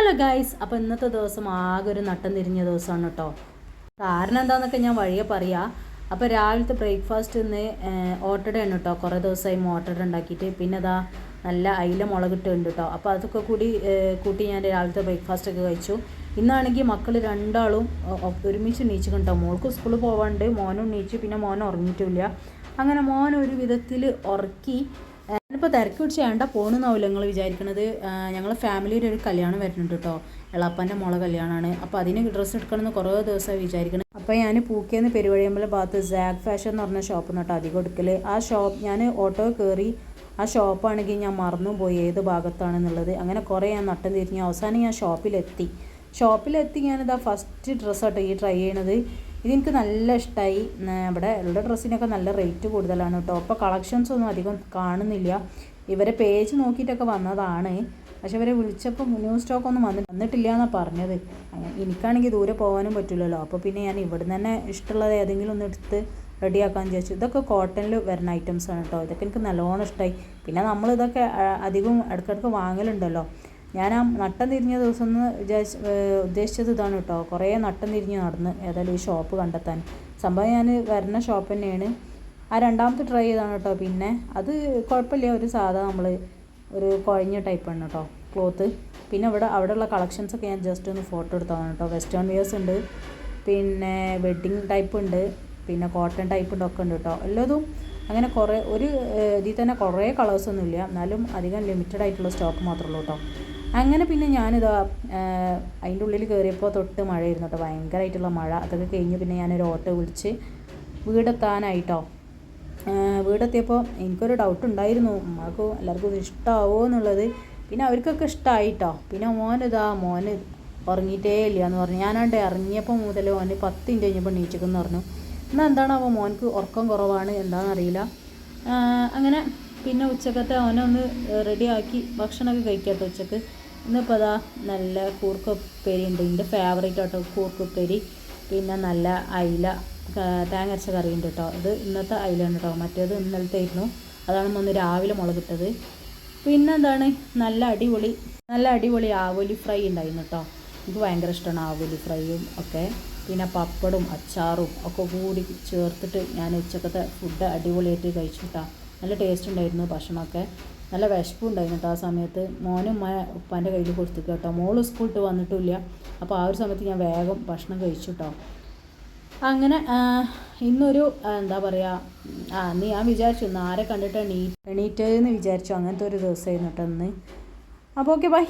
Hello guys അപ്പോൾ ഇന്നത്തെ ദിവസം ആകെ ഒരു നട്ടം തിരിഞ്ഞ ദിവസമാണ് കേട്ടോ. കാരണം എന്താണെന്നൊക്കെ ഞാൻ വഴിയെ പറയാം. അപ്പോൾ രാവിലത്തെ ബ്രേക്ക്ഫാസ്റ്റ് ഇന്ന് ഓട്ടടയാണ് കേട്ടോ. കുറേ ദിവസമായി ഓട്ടട ഉണ്ടാക്കിയിട്ട്. പിന്നെ അതാ നല്ല അയില മുളകിട്ടുണ്ട് കേട്ടോ. അപ്പോൾ അതൊക്കെ കൂടി കൂട്ടി ഞാൻ രാവിലത്തെ ബ്രേക്ക്ഫാസ്റ്റ് ഒക്കെ കഴിച്ചു. ഇന്നാണെങ്കിൽ മക്കൾ രണ്ടാളും ഒരുമിച്ച് നീച്ചു കണ്ടോ? മോൾക്ക് സ്കൂളിൽ പോകാണ്ട് മോനും നീച്ചു പിന്നെ മോൻ ഉറങ്ങിയിട്ടില്ല. അങ്ങനെ മോൻ ഒരു വിധത്തിൽ ഉറക്കി ഞാനിപ്പോൾ തിരക്ക് പിടിച്ച് വേണ്ട പോണെന്നാവില്ല നിങ്ങൾ വിചാരിക്കണത്? ഞങ്ങൾ ഫാമിലിയിൽ ഒരു കല്യാണം വരുന്നുണ്ട് കേട്ടോ എളാപ്പന്റെ മോളെ കല്യാണമാണ് അപ്പോൾ അതിന് ഡ്രസ്സ് എടുക്കണമെന്ന് കുറേ ദിവസമായി വിചാരിക്കണം. അപ്പോൾ ഞാൻ പൂക്കേന്ന് പെരുവഴിയമ്പലം ഭാഗത്ത് സാഗ് ഫാഷൻ എന്ന് പറഞ്ഞ ഷോപ്പ് കേട്ടോ അധികം എടുക്കൽ ആ ഷോപ്പ് ഞാൻ ഓട്ടോ കയറി ആ ഷോപ്പാണെങ്കിൽ ഞാൻ മറന്നു പോയി ഏത് ഭാഗത്താണെന്നുള്ളത്. അങ്ങനെ കുറേ ഞാൻ നട്ടം തിരിഞ്ഞ് അവസാനം ഞാൻ ഷോപ്പിലെത്തി ഷോപ്പിലെത്തി ഞാനിതാ ഫസ്റ്റ് ഡ്രസ്സാട്ടോ ഈ ട്രൈ ചെയ്യണത്. ഇതെനിക്ക് നല്ല ഇഷ്ടമായി ഇവിടെ ഉള്ള ഡ്രസ്സിനൊക്കെ നല്ല റേറ്റ് കൂടുതലാണ് കേട്ടോ അപ്പോൾ കളക്ഷൻസ് ഒന്നും അധികം കാണുന്നില്ല. ഇവരെ പേജ് നോക്കിയിട്ടൊക്കെ വന്നതാണ്. പക്ഷെ ഇവരെ വിളിച്ചപ്പോൾ ന്യൂ സ്റ്റോക്ക് ഒന്നും വന്നി വന്നിട്ടില്ല എന്നാണ് പറഞ്ഞത് എനിക്കാണെങ്കിൽ ദൂരെ പോകാനും പറ്റില്ലല്ലോ അപ്പോൾ പിന്നെ ഞാൻ ഇവിടെ തന്നെ ഇഷ്ടമുള്ളത് ഏതെങ്കിലും ഒന്ന് എടുത്ത് റെഡിയാക്കാൻ വിചാരിച്ചു. ഇതൊക്കെ കോട്ടണിൽ വരുന്ന ഐറ്റംസ് ആണ് കേട്ടോ ഇതൊക്കെ എനിക്ക് നല്ലോണം ഇഷ്ടമായി പിന്നെ നമ്മൾ ഇതൊക്കെ അധികം ഇടയ്ക്കിടയ്ക്ക് വാങ്ങലുണ്ടല്ലോ. ഞാൻ ആ നട്ടം തിരിഞ്ഞ ദിവസം എന്ന് വിചാരിച്ച് ഉദ്ദേശിച്ചത് ഇതാണ് കേട്ടോ. കുറേ നട്ടം തിരിഞ്ഞ് നടന്ന് ഏതായാലും ഈ ഷോപ്പ് കണ്ടെത്താൻ. സംഭവം ഞാൻ വരുന്ന ഷോപ്പ് തന്നെയാണ്. ആ രണ്ടാമത്തെ ട്രൈ ചെയ്താണ് കേട്ടോ. പിന്നെ അത് കുഴപ്പമില്ല. ഒരു സാധാ നമ്മൾ ഒരു കുഴഞ്ഞ ടൈപ്പാണ് കേട്ടോ ക്ലോത്ത് പിന്നെ ഇവിടെ അവിടെയുള്ള കളക്ഷൻസൊക്കെ ഞാൻ ജസ്റ്റ് ഒന്ന് ഫോട്ടോ എടുത്തതാണ് കേട്ടോ. വെസ്റ്റേൺ വിയേഴ്സ് ഉണ്ട്. പിന്നെ വെഡ്ഡിങ് ടൈപ്പ് ഉണ്ട്. പിന്നെ കോട്ടൺ ടൈപ്പ് ഉണ്ട് ഒക്കെ ഉണ്ട് കേട്ടോ. എല്ലാതും അങ്ങനെ കുറേ ഒരു ഇതിൽ തന്നെ കുറേ കളേഴ്സൊന്നുമില്ല എന്നാലും അധികം ലിമിറ്റഡ് ആയിട്ടുള്ള സ്റ്റോക്ക് മാത്രമേ ഉള്ളൂ കേട്ടോ. അങ്ങനെ പിന്നെ ഞാനിതാ അതിന്റെ ഉള്ളിൽ കയറിയപ്പോൾ തൊട്ട് മഴയായിരുന്നു കേട്ടോ ഭയങ്കരമായിട്ടുള്ള മഴ. അതൊക്കെ കഴിഞ്ഞ് പിന്നെ ഞാനൊരു ഓട്ടോ വിളിച്ച് വീടെത്താനായിട്ടോ. വീടെത്തിയപ്പോൾ എനിക്കൊരു ഡൗട്ട് ഉണ്ടായിരുന്നു. ഉമ്മാക്ക് എല്ലാവർക്കും ഇഷ്ടമാവോ എന്നുള്ളത്. പിന്നെ അവർക്കൊക്കെ ഇഷ്ടമായിട്ടോ പിന്നെ മോനിതാ മോന് ഉറങ്ങിയിട്ടേ ഇല്ല എന്ന് പറഞ്ഞു. ഞാനാണ്ട് ഇറങ്ങിയപ്പോൾ മുതൽ മോന് പത്ത് ഇഞ്ച് കഴിഞ്ഞപ്പോൾ നീച്ചിക്കുന്നു പറഞ്ഞു. എന്നാൽ എന്താണാവോ മോൻക്ക് ഉറക്കം കുറവാണ്? എന്താണെന്നറിയില്ല അങ്ങനെ പിന്നെ ഉച്ചക്കത്തെ അവനെ ഒന്ന് റെഡിയാക്കി ഭക്ഷണമൊക്കെ കഴിക്കാത്ത ഉച്ചയ്ക്ക്. ഇന്നിപ്പോൾ അതാ നല്ല കൂർക്കുപ്പേരി ഉണ്ട്. എന്റെ ഫേവറേറ്റ് ആട്ടോ കൂർക്കുപ്പേരി. പിന്നെ നല്ല അയില തേങ്ങരച്ച കറി ഉണ്ട് കേട്ടോ ഇത് ഇന്നത്തെ അയിലാണ് കേട്ടോ മറ്റേത് ഇന്നലത്തെ ആയിരുന്നു. അതാണ് ഒന്ന് രാവിലെ മുളകിട്ടത് പിന്നെ എന്താണ്? നല്ല അടിപൊളി നല്ല അടിപൊളി ആവോലി ഫ്രൈ ഉണ്ടായിരുന്നു കേട്ടോ എനിക്ക് ഭയങ്കര ഇഷ്ടമാണ് ആവോലി ഫ്രൈയും ഒക്കെ. പിന്നെ പപ്പടും അച്ചാറും ഒക്കെ കൂടി ചേർത്തിട്ട് ഞാൻ ഉച്ചക്കത്തെ ഫുഡ് അടിപൊളിയായിട്ട് കഴിച്ചു കേട്ടോ നല്ല ടേസ്റ്റ് ഉണ്ടായിരുന്നു ഭക്ഷണമൊക്കെ. നല്ല വിശപ്പും ഉണ്ടായിരുന്നു കേട്ടോ ആ സമയത്ത്. മോനും ഉമ്മ ഉപ്പാന്റെ കയ്യിൽ കൊടുത്തു കേട്ടോ. മോൾ സ്കൂളിട്ട് വന്നിട്ടില്ല അപ്പോൾ ആ ഒരു സമയത്ത് ഞാൻ വേഗം ഭക്ഷണം കഴിച്ചു കേട്ടോ അങ്ങനെ ഇന്നൊരു എന്താ പറയുക ആ നീ ഞാൻ വിചാരിച്ചു ഇന്ന് ആരെ കണ്ടിട്ട് എണീ എണീറ്റെന്ന് വിചാരിച്ചു. അങ്ങനത്തെ ഒരു ദിവസമായിരുന്നു കേട്ടോ ഇന്ന്. അപ്പോൾ ഓക്കെ ബൈ.